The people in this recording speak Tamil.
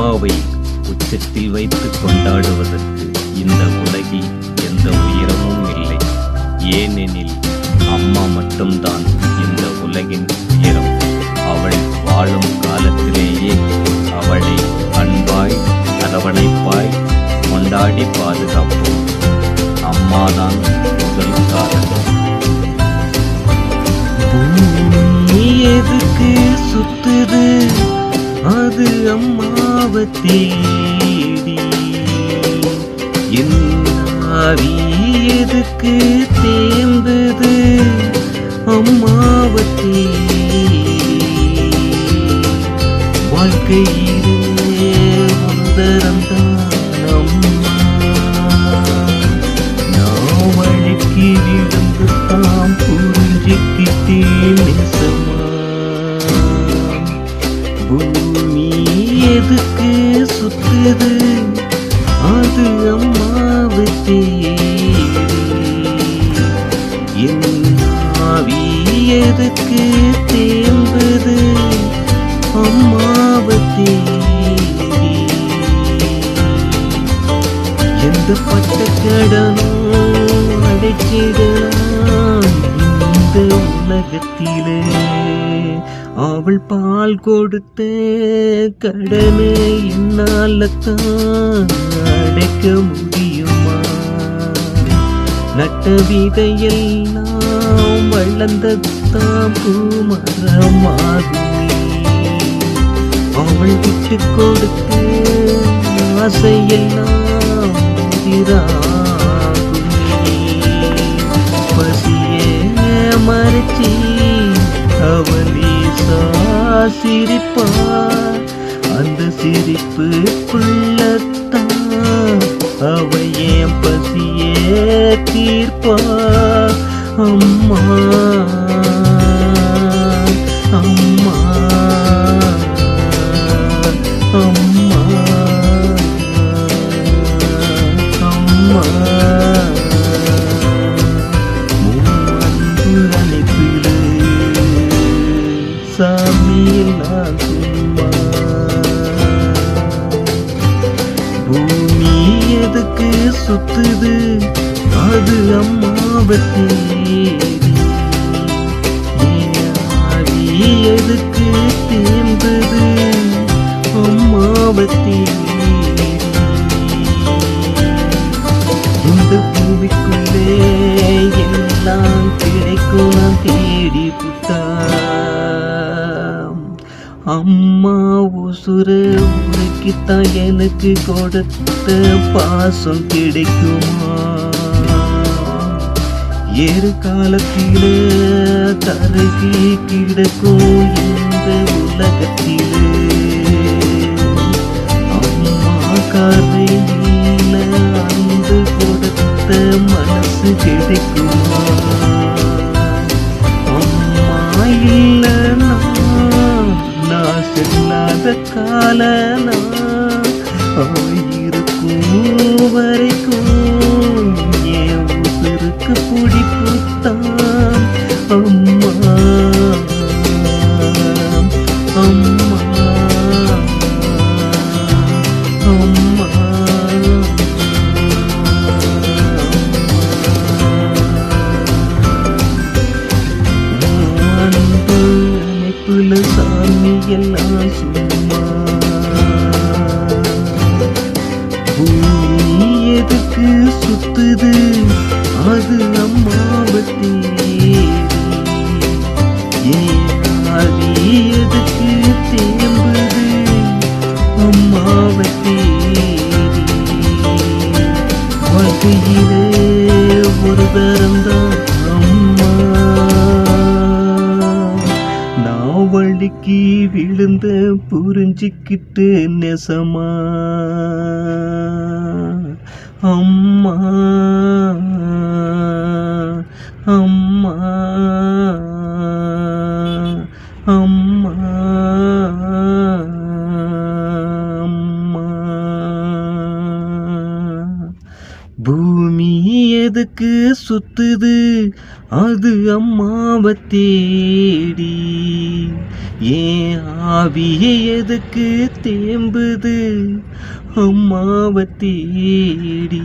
அம்மாவை உச்சத்தில் வைத்து கொண்டாடுவதற்கு இந்த உலகில் எந்த உயரமும் இல்லை. ஏனெனில் அம்மா மட்டும்தான் இந்த உலகின் உயரம். அவள் வாழும் காலத்திலேயே அவளை அன்பாய் அரவணைப்பாய் கொண்டாடி பாதுகாப்போம். அம்மாதான் முதல் காரணம். எதுக்கு சுத்துது. அம்மாவை தேடி. என்னாவி எதுக்கு தேம்புது? அம்மாவை தேடி. வாழ்க்கையிலே வந்தரந்தான் அம்மா. நான் வழக்கி விழுந்து தாம் புரிஞ்சுக்கிட்டேன் நெசமா எதுக்கு சுத்துது அது அம்மாவுக்கு என் ஆவி எதுக்கு தேம்புது? அம்மாவை எந்த பட்ட கடனும் அடைச்சிடலாம் இந்த உலகத்திலே. அவள் பால் கொடுத்த கடனை என்னால தான் அடைக்க முடியுமா? நட்ட விதையெல்லாம் வளர்ந்தத்தான் பூமரமாகுமே. அவள் விட்டு கொடுத்த ஆசையெல்லாம் பசியே மறைச்சி சிரிப்பார். அந்த சிரிப்பு புள்ளத்தான் அவை ஏன் பசிய சுத்துது. அது அம்மாவத்தி. எதுக்கு தேர்ந்தது? அம்மாவத்தி. இந்த பூமிக்குள்ளே எல்லாம் கிடைக்கும் நான் தேடி புத்தா அம்மா உசுர உனக்குத்தான் எனக்கு கொடுத்த பாசம் கிடைக்குமா? ஏறு காலத்திலே தருகி கிடக்கும் இந்த உலகத்திலே. அம்மா கரையில அன்பு கொடுத்த மனசு கிடைக்குமா? அம்மா இல்லைன்னா நான் செல்லாத காலனா? வரைக்கும் என் உசுருக்கு பிடிப்புத்தான். அம்மா. அம்மா. அம்மா. அன்பு சாமி எல்லாம் ஒரு தரம்தான் அம்மா. நான் வழுக்கி விழுந்த புரிஞ்சிக்கிட்டு நெசமா. அம்மா அம்மா. பூமி எதுக்கு சுத்துது? அது அம்மாவை தேடி. ஏன் ஆவியை எதுக்கு தேம்புது? அம்மாவை தேடி.